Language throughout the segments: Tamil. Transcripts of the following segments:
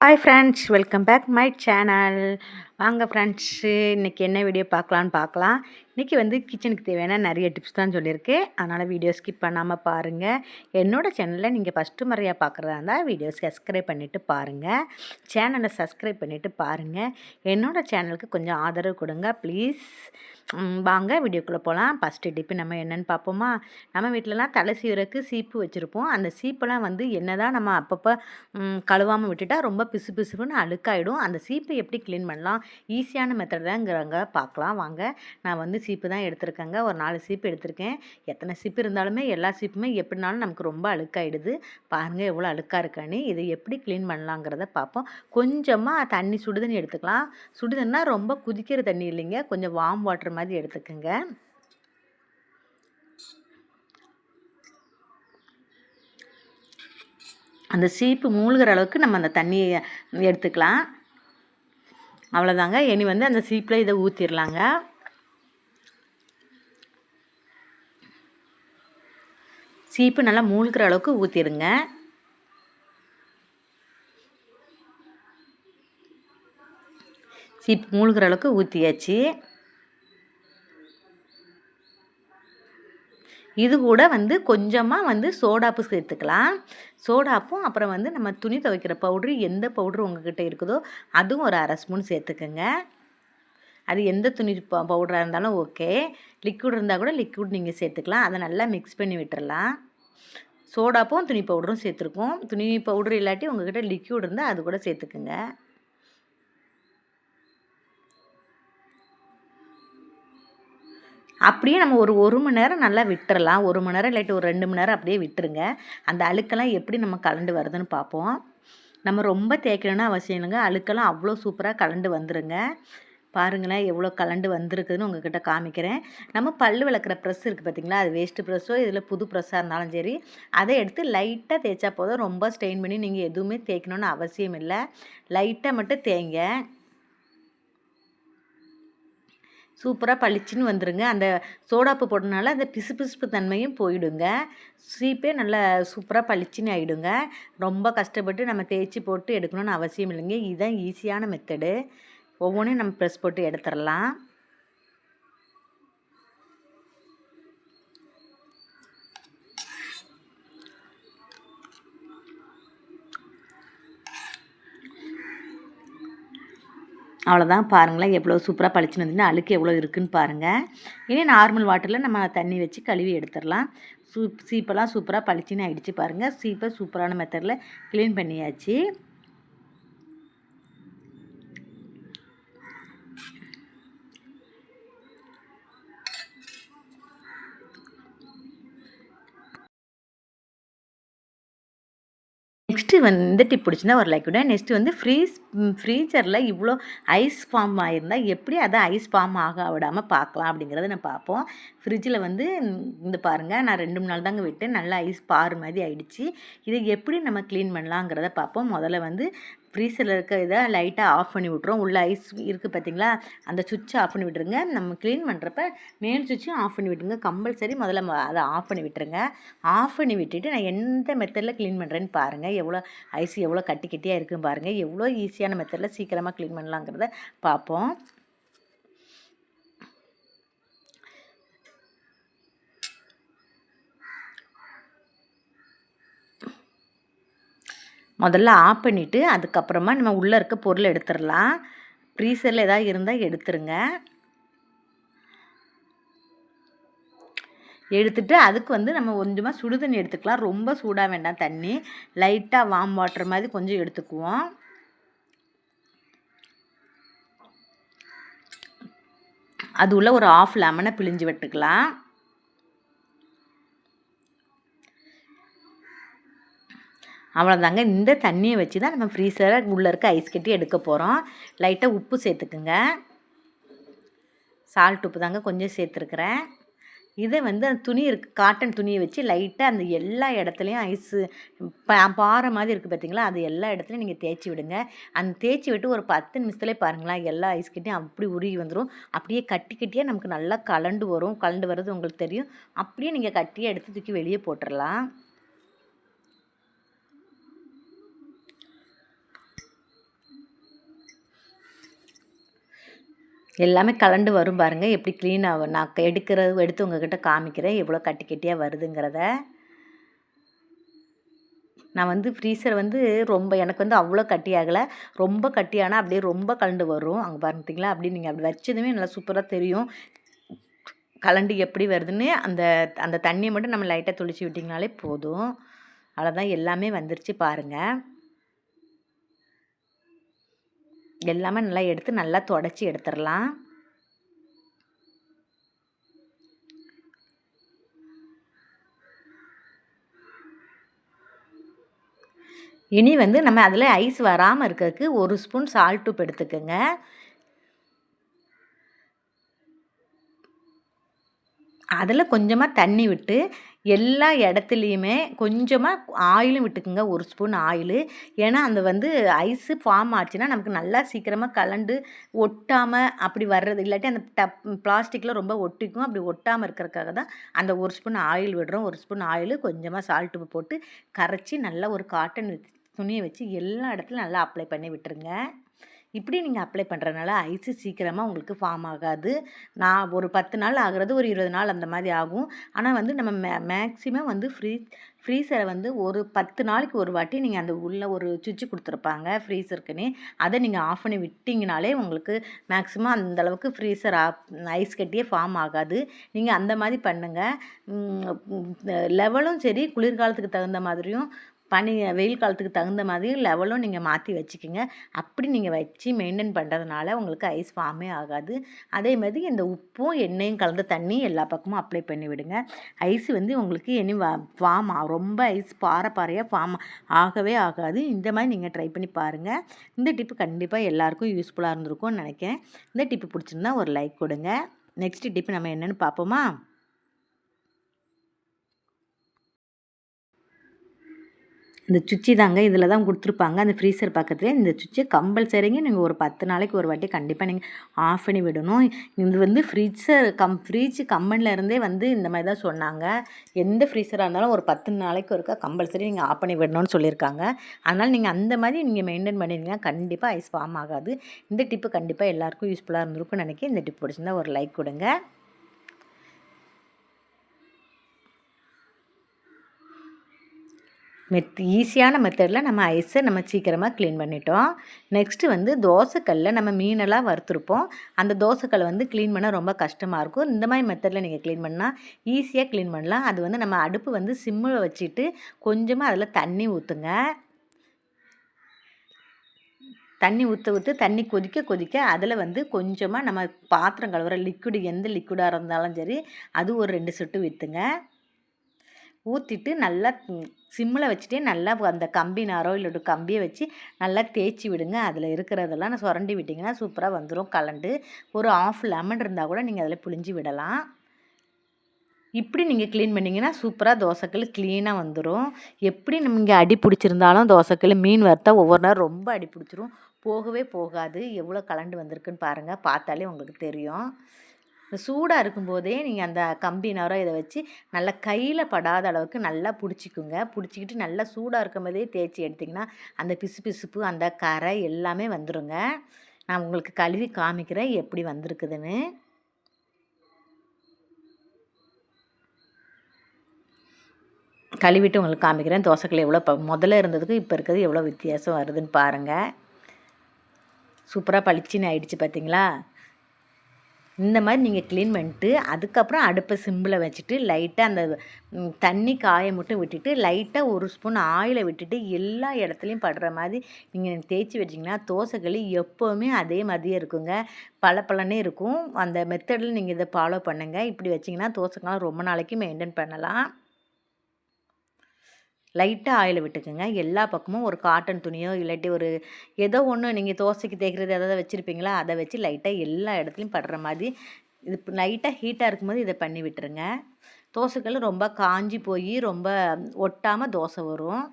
Hi friends welcome back my channel வாங்க ஃப்ரெண்ட்ஸு இன்றைக்கி என்ன வீடியோ பார்க்கலான்னு பார்க்கலாம். இன்றைக்கி வந்து கிச்சனுக்கு தேவையான நிறைய டிப்ஸ் தான் சொல்லியிருக்கேன் அதனால் வீடியோ ஸ்கிப் பண்ணாமல் பாருங்கள் என்னோடய சேனலில் நீங்கள் ஃபஸ்ட்டு முறையாக பார்க்குறதா இருந்தால் வீடியோ சப்ஸ்கிரைப் பண்ணிவிட்டு பாருங்கள் சேனலை சப்ஸ்கிரைப் பண்ணிவிட்டு பாருங்கள் என்னோடய சேனலுக்கு கொஞ்சம் ஆதரவு கொடுங்க ப்ளீஸ் வாங்க வீடியோக்குள்ளே போகலாம் ஃபஸ்ட்டு டிப்பு நம்ம என்னென்னு பார்ப்போமா? நம்ம வீட்டிலலாம் தலை சீவருக்கு சீப்பு வச்சுருப்போம். அந்த சீப்பெல்லாம் வந்து என்ன தான் நம்ம அப்பப்போ கழுவாமல் விட்டுட்டால் ரொம்ப பிசு பிசுப்புன்னு அழுக்காயிடும். அந்த சீப்பை எப்படி க்ளீன் பண்ணலாம்? ஈஸியான மெத்தட் தாங்கிறாங்க பார்க்கலாம். வாங்க நான் வந்து சீப்பு தான் எடுத்திருக்கேங்க. ஒரு நாலு சீப்பு எடுத்திருக்கேன். எத்தனை சீப்பு இருந்தாலுமே எல்லா சீப்புமே எப்படினாலும் நமக்கு ரொம்ப அழுக்காயிடுது. பாருங்கள் எவ்வளோ அழுக்காக இருக்கான்னு. இதை எப்படி க்ளீன் பண்ணலாங்கிறத பார்ப்போம். கொஞ்சமாக தண்ணி சுடுதண்ணி எடுத்துக்கலாம். சுடுதண்ணினா ரொம்ப குதிக்கிற தண்ணி இல்லைங்க. கொஞ்சம் வார்ம் வாட்டர் மாதிரி எடுத்துக்கோங்க. அந்த சீப்பு மூழ்கிற அளவுக்கு நம்ம அந்த தண்ணியை எடுத்துக்கலாம். அவ்வளோதாங்க இனி வந்து அந்த சீப்பில் இதை ஊற்றிடலாங்க சீப்பு நல்லா மூழ்கிற அளவுக்கு ஊற்றிடுங்க சீப்பு மூழ்கிற அளவுக்கு ஊற்றியாச்சு இது கூட வந்து கொஞ்சமாக வந்து சோடாப்பு சேர்த்துக்கலாம். சோடாப்பும் அப்புறம் வந்து நம்ம துணி துவைக்கிற பவுட்ரு எந்த பவுட்ரு உங்ககிட்ட இருக்குதோ அதுவும் ஒரு அரை ஸ்பூன் சேர்த்துக்கோங்க. அது எந்த துணி பவுடராக இருந்தாலும் ஓகே. லிக்விட் இருந்தால் கூட லிக்விட் நீங்கள் சேர்த்துக்கலாம். அதை நல்லா மிக்ஸ் பண்ணி விட்டுறலாம். சோடாப்பும் துணி பவுடரும் சேர்த்துருக்கோம். துணி பவுடர் இல்லாட்டி உங்ககிட்ட லிக்யூட் இருந்தால் அது கூட சேர்த்துக்குங்க. அப்படியே நம்ம ஒரு ஒரு மணி நேரம் நல்லா விட்டுறலாம். ஒரு மணி நேரம் இல்லாட்டி ஒரு ரெண்டு மணி நேரம் அப்படியே விட்டுருங்க. அந்த அழுக்கெல்லாம் எப்படி நம்ம கலண்டு வருதுன்னு பார்ப்போம். நம்ம ரொம்ப தேய்க்கணும்னு அவசியம் இல்லைங்க. அழுக்கெல்லாம் அவ்வளோ சூப்பராக கலண்டு வந்துருங்க. பாருங்களேன் எவ்வளோ கலண்டு வந்திருக்குதுன்னு உங்ககிட்ட காமிக்கிறேன். நம்ம பல் விளக்குற ப்ரெஸ் இருக்குது பார்த்திங்களா? அது வேஸ்ட்டு ப்ரெஸ்ஸோ இதில் புது ப்ரெஸ்ஸாக இருந்தாலும் சரி அதை எடுத்து லைட்டாக தேய்ச்சா போதும். ரொம்ப ஸ்ட்ரெயின் பண்ணி நீங்கள் எதுவுமே தேய்க்கணுன்னு அவசியம் இல்லை. லைட்டாக மட்டும் தேய்ங்க. சூப்பராக பளிச்சுன்னு வந்துடுங்க அந்த சோடாப்பு போட்டனால அந்த பிசு பிசுப்பு தன்மையும் போயிடுங்க. சீப்பே நல்லா சூப்பராக பளிச்சுன்னு ஆகிடுங்க ரொம்ப கஷ்டப்பட்டு நம்ம தேய்ச்சி போட்டு எடுக்கணும்னு அவசியம் இல்லைங்க. இதுதான் ஈஸியான மெத்தடு ஒவ்வொன்றையும் நம்ம ப்ரெஸ் போட்டு எடுத்துடலாம். அவ்வளோதான் பாருங்களேன் எவ்வளோ சூப்பராக பளிச்சுன்னு வந்துன்னா அழுக்கு எவ்வளோ இருக்குதுன்னு பாருங்கள் இனி நார்மல் வாட்டரில் நம்ம தண்ணி வச்சு கழுவி எடுத்துடலாம். சூப் சீப்பெல்லாம் சூப்பராக பளிச்சுன்னு ஆகிடுச்சு பாருங்கள் சீப்பை சூப்பரான மெத்தடில் க்ளீன் பண்ணியாச்சு. நெக்ஸ்ட்டு வந்து டிப் பிடிச்சிருந்தா ஒரு லைக் விட நெக்ஸ்ட்டு வந்து ஃப்ரீஸ் ஃப்ரீச்சரில் இவ்வளோ ஐஸ் ஃபார்ம் ஆகியிருந்தால் எப்படி அதை ஐஸ் ஃபார்ம் ஆக விடாமல் பார்க்கலாம் அப்படிங்கிறத நான் பார்ப்போம். ஃப்ரிட்ஜில் வந்து இந்த பாருங்கள் நான் ரெண்டு மூணு நாள் தாங்க விட்டேன். நல்லா ஐஸ் பார் மாதிரி ஆகிடுச்சி இதை எப்படி நம்ம க்ளீன் பண்ணலாங்கிறத பார்ப்போம். முதல்ல வந்து ஃப்ரீசரில் இருக்க இதை லைட்டாக ஆஃப் பண்ணி விட்ருவோம் உள்ள ஐஸ் இருக்குது பார்த்தீங்களா? அந்த சுவிட்சை ஆஃப் பண்ணி விட்டுருங்க. நம்ம க்ளீன் பண்ணுறப்ப மேல் சுவிட்சும் ஆஃப் பண்ணி விட்டுருங்க. கம்பல்சரி முதல்ல அதை ஆஃப் பண்ணி விட்டுருங்க. ஆஃப் பண்ணி விட்டுட்டு நான் எந்த மெத்தடில் க்ளீன் பண்ணுறேன்னு பாருங்கள் எவ்வளோ ஐஸ் எவ்வளோ கட்டி கட்டியாக இருக்குன்னு பாருங்கள் எவ்வளோ ஈஸி ஈஸியான மெத்தடில் சீக்கிரமாக க்ளீன் பண்ணலாங்கிறத பார்ப்போம். முதல்ல ஆஃப் பண்ணிவிட்டு அதுக்கப்புறமா நம்ம உள்ளே இருக்க பொருள் எடுத்துடலாம். ஃப்ரீசரில் எதாவது இருந்தால் எடுத்துருங்க. எடுத்துட்டு அதுக்கு வந்து நம்ம கொஞ்சமாக சுடு தண்ணி எடுத்துக்கலாம். ரொம்ப சூடாக வேண்டாம் தண்ணி. லைட்டாக வார்ம் வாட்டர் மாதிரி கொஞ்சம் எடுத்துக்குவோம். அது உள்ள ஒரு ஆஃப் லெமனை பிழிஞ்சு விட்டுக்கலாம். அவ்வளோதாங்க இந்த தண்ணியை வச்சு தான் நம்ம ஃப்ரீசரை உள்ளே இருக்க ஐஸ் கட்டி எடுக்க போகிறோம் லைட்டாக உப்பு சேர்த்துக்குங்க. சால்ட் உப்பு தாங்க கொஞ்சம் சேர்த்துருக்குறேன். இதை வந்து அந்த துணி இருக்குது காட்டன் துணியை வச்சு லைட்டாக அந்த எல்லா இடத்துலையும் ஐஸு பாறை மாதிரி இருக்குது பார்த்தீங்களா அது எல்லா இடத்துலையும் நீங்கள் தேய்ச்சி விடுங்க. அந்த தேய்ச்சி விட்டு ஒரு பத்து நிமிஷத்துலேயே பாருங்களேன் எல்லா ஐஸ் கட்டியும் அப்படி உருகி வந்துடும் அப்படியே கட்டி கட்டியாக நமக்கு நல்லா கலண்டு வரும். கலண்டு வர்றது உங்களுக்கு தெரியும். அப்படியே நீங்கள் கட்டியாக எடுத்து தூக்கி வெளியே போட்டுடலாம் எல்லாமே கலண்டு வரும் பாருங்கள் எப்படி க்ளீன் ஆகும் நான் எடுக்கிறது எடுத்து உங்ககிட்ட காமிக்கிறேன். எவ்வளோ கட்டி கட்டியாக வருதுங்கிறத. நான் வந்து ஃப்ரீசர் வந்து ரொம்ப எனக்கு வந்து அவ்வளோ கட்டி ஆகலை. ரொம்ப கட்டியானால் அப்படியே ரொம்ப கலண்டு வரும். அங்கே பார்த்தீங்களா? அப்படி நீங்கள் அப்படி வச்சதுமே நல்லா சூப்பராக தெரியும். கலண்டு எப்படி வருதுன்னு அந்த அந்த தண்ணியை மட்டும் நம்ம லைட்டாக தொளிச்சு விட்டிங்கனாலே போதும். அவ்வளோதான் எல்லாமே வந்துருச்சு பாருங்கள் எல்லாமே நல்லா எடுத்து நல்லா தொடச்சி எடுத்துடலாம். இனி வந்து நம்ம அதில் ஐஸ் வராமல் இருக்கிறதுக்கு ஒரு ஸ்பூன் சால்ட் உப்பு எடுத்துக்கோங்க. அதில் கொஞ்சமாக தண்ணி விட்டு எல்லா இடத்துலையுமே கொஞ்சமாக ஆயிலும் விட்டுக்குங்க. ஒரு ஸ்பூன் ஆயிலு. ஏன்னா அந்த வந்து ஐஸு ஃபார்ம் ஆச்சுன்னா நமக்கு நல்லா சீக்கிரமாக கலண்டு ஒட்டாமல் அப்படி வர்றது இல்லாட்டி அந்த டப் பிளாஸ்டிக்கில் ரொம்ப ஒட்டிக்கும். அப்படி ஒட்டாமல் இருக்கிறதுக்காக தான் அந்த ஒரு ஸ்பூன் ஆயில் விடுறோம். ஒரு ஸ்பூன் ஆயிலு கொஞ்சமாக சால்ட்டு போட்டு கரைச்சி நல்லா ஒரு காட்டன் துணியை வச்சு எல்லா இடத்துலையும் நல்லா அப்ளை பண்ணி விட்டுருங்க. இப்படி நீங்கள் அப்ளை பண்ணுறதுனால ஐசி சீக்கிரமாக உங்களுக்கு ஃபார்ம் ஆகாது. நான் ஒரு பத்து நாள் ஆகிறது ஒரு இருபது நாள் அந்த மாதிரி ஆகும். ஆனால் வந்து நம்ம மே மேக்ஸிமம் வந்து ஃப்ரீ ஃப்ரீசரை வந்து ஒரு பத்து நாளைக்கு ஒரு வாட்டி நீங்கள் அந்த உள்ளே ஒரு சுவிட்சு கொடுத்துருப்பாங்க ஃப்ரீசருக்குன்னு அதை நீங்கள் ஆஃப் பண்ணி விட்டிங்கனாலே உங்களுக்கு மேக்ஸிமம் அந்தளவுக்கு ஃப்ரீசர் ஐஸ் கட்டியே ஃபார்ம் ஆகாது. நீங்கள் அந்த மாதிரி பண்ணுங்கள் லெவலும் சரி குளிர்காலத்துக்கு தகுந்த மாதிரியும் பனி வெயில் காலத்துக்கு தகுந்த மாதிரி லெவலும் நீங்கள் மாற்றி வச்சுக்கிங்க. அப்படி நீங்கள் வச்சு மெயின்டைன் பண்ணுறதுனால உங்களுக்கு ஐஸ் ஃபார்மே ஆகாது. அதே மாதிரி இந்த உப்பும் எண்ணெயும் கலந்த தண்ணி எல்லா பக்கமும் அப்ளை பண்ணி விடுங்க. ஐஸ் வந்து உங்களுக்கு இனி ஃபார்ம் ரொம்ப ஐஸ் பாறை பாறையாக ஃபார்ம் ஆகவே ஆகாது. இந்த மாதிரி நீங்கள் ட்ரை பண்ணி பாருங்கள் இந்த டிப்பு கண்டிப்பாக எல்லாருக்கும் யூஸ்ஃபுல்லாக இருந்திருக்கும்னு நினைக்கிறேன். இந்த டிப்பு பிடிச்சிருந்தா ஒரு லைக் கொடுங்க. நெக்ஸ்ட் டிப்பு நம்ம என்னென்னு பார்ப்போமா? இந்த சுச்சி தாங்க இதில் தான் கொடுத்துருப்பாங்க. அந்த ஃப்ரீசர் பக்கத்தில் இந்த சுச்சி கம்பல்சரிங்க நீங்கள் ஒரு பத்து நாளைக்கு ஒரு வாட்டி கண்டிப்பாக நீங்கள் ஆஃப் பண்ணி விடணும். இது வந்து ஃப்ரீசர் கம் ஃப்ரிட்ஜ் கம்பெனியில் இருந்தே வந்து இந்த மாதிரி தான் சொன்னாங்க. எந்த ஃப்ரீசராக இருந்தாலும் ஒரு பத்து நாளைக்கு ஒருக்கா கம்பல்சரி நீங்கள் ஆஃப் பண்ணி விடணும்னு சொல்லியிருக்காங்க. அதனால் நீங்கள் அந்த மாதிரி நீங்கள் மெயின்டைன் பண்ணிங்கன்னா கண்டிப்பாக ஐஸ் ஃபார்ம் ஆகாது. இந்த டிப்பு கண்டிப்பாக எல்லாருக்கும் யூஸ்ஃபுல்லாக இருந்திருக்கும்னு நினைக்கிறேன். இந்த டிப் பிடிச்சிருந்தா ஒரு லைக் கொடுங்க. மெத் ஈஸியான மெத்தடில் நம்ம ஐஸை நம்ம சீக்கிரமாக க்ளீன் பண்ணிட்டோம். நெக்ஸ்ட்டு வந்து தோசைக்கல்லில் நம்ம மீனெல்லாம் வறுத்துருப்போம். அந்த தோசைக்கல் வந்து க்ளீன் பண்ண ரொம்ப கஷ்டமாக இருக்கும். இந்த மாதிரி மெத்தடில் நீங்கள் க்ளீன் பண்ணால் ஈஸியாக க்ளீன் பண்ணலாம். அது வந்து நம்ம அடுப்பு வந்து சிம்மில் வச்சுட்டு கொஞ்சமாக அதில் தண்ணி ஊற்றுங்க தண்ணி ஊற்ற ஊற்ற தண்ணி கொதிக்க கொதிக்க அதில் வந்து கொஞ்சமாக நம்ம பாத்திரம் கழுவுற லிக்விடு எந்த லிக்விடாக இருந்தாலும் சரி அது ஒரு ரெண்டு சொட்டு விற்றுங்க ஊற்றிட்டு நல்லா சிம்மில் வச்சுட்டே நல்லா அந்த கம்பி நாரோ இல்லை கம்பியை வச்சு நல்லா தேய்ச்சி விடுங்க. அதில் இருக்கிறதெல்லாம் நான் சுரண்டி விட்டிங்கன்னா சூப்பராக வந்துடும் கலண்டு. ஒரு ஆஃப் லெமன் இருந்தால் கூட நீங்கள் அதில் புளிஞ்சு விடலாம். இப்படி நீங்கள் க்ளீன் பண்ணிங்கன்னா சூப்பராக தோசைக்கல் க்ளீனாக வந்துடும் எப்படி நீங்கள் அடி பிடிச்சிருந்தாலும் தோசைக்கல் மீன் வறுத்தா ஒவ்வொரு நேரம் ரொம்ப அடி பிடிச்சிரும். போகவே போகாது. எவ்வளோ கலண்டு வந்திருக்குன்னு பாருங்கள் பார்த்தாலே உங்களுக்கு தெரியும். இந்த சூடாக இருக்கும்போதே நீங்கள் அந்த கம்பி நரம் இதை வச்சு நல்லா கையில் படாத அளவுக்கு நல்லா பிடிச்சிக்குங்க. பிடிச்சிக்கிட்டு நல்லா சூடாக இருக்கும் போதே தேய்ச்சி எடுத்திங்கன்னா அந்த பிசு பிசுப்பு அந்த கரை எல்லாமே வந்துடுங்க நான் உங்களுக்கு கழுவி காமிக்கிறேன் எப்படி வந்திருக்குதுன்னு. கழுவிட்டு உங்களுக்கு காமிக்கிறேன். தோசைக்கல் எவ்வளோ இப்போ முதல்ல இருந்ததுக்கு இப்போ இருக்கிறது எவ்வளோ வித்தியாசம் வருதுன்னு பாருங்கள் சூப்பராக பளிச்சின்னு ஆயிடுச்சு பார்த்தீங்களா இந்த மாதிரி நீங்கள் க்ளீன் பண்ணிட்டு அதுக்கப்புறம் அடுப்பை சிம்பிளை வச்சுட்டு லைட்டாக அந்த தண்ணி காய மட்டும் விட்டுட்டு லைட்டாக ஒரு ஸ்பூன் ஆயிலை விட்டுட்டு எல்லா இடத்துலையும் படுற மாதிரி நீங்கள் தேய்ச்சி வச்சிங்கன்னா தோசைகளி எப்போவுமே அதே மாதிரியே இருக்குங்க. பல பலனே இருக்கும். அந்த மெத்தடில் நீங்கள் இதை ஃபாலோ பண்ணுங்கள் இப்படி வச்சிங்கன்னா தோசைக்கெல்லாம் ரொம்ப நாளைக்கு மெயின்டைன் பண்ணலாம். லைட்டாக ஆயில் விட்டுக்குங்க. எல்லா பக்கமும் ஒரு காட்டன் துணியோ இல்லாட்டி ஒரு ஏதோ ஒன்று நீங்கள் தோசைக்கு தேய்க்கிறது எதாவது வச்சுருப்பீங்களா? அதை வச்சு லைட்டாக எல்லா இடத்துலையும் படுற மாதிரி இது லைட்டாக ஹீட்டாக இருக்கும்போது இதை பண்ணி விட்டுருங்க. தோசைக்கல் ரொம்ப காஞ்சி போய் ரொம்ப ஒட்டாமல் தோசை வரும்.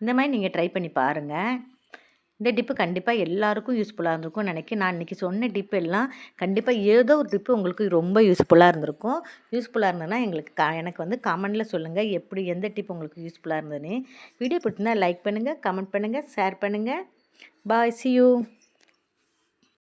இந்த மாதிரி நீங்கள் ட்ரை பண்ணி பாருங்கள் இந்த டிப்பு கண்டிப்பாக எல்லாருக்கும் யூஸ்ஃபுல்லாக இருந்திருக்கும் நினைக்கிறேன். நான் இன்றைக்கி சொன்ன டிப்பு எல்லாம் கண்டிப்பாக ஏதோ ஒரு டிப்பு உங்களுக்கு ரொம்ப யூஸ்ஃபுல்லாக இருந்திருக்கும். யூஸ்ஃபுல்லாக இருந்ததுன்னா எங்களுக்கு க எனக்கு வந்து கமெண்டில் சொல்லுங்கள் எப்படி எந்த டிப் உங்களுக்கு யூஸ்ஃபுல்லாக இருந்ததுன்னு. வீடியோ பிடிச்சிருந்தா லைக் பண்ணுங்கள் கமெண்ட் பண்ணுங்கள் ஷேர் பண்ணுங்கள் பாய் சி யூ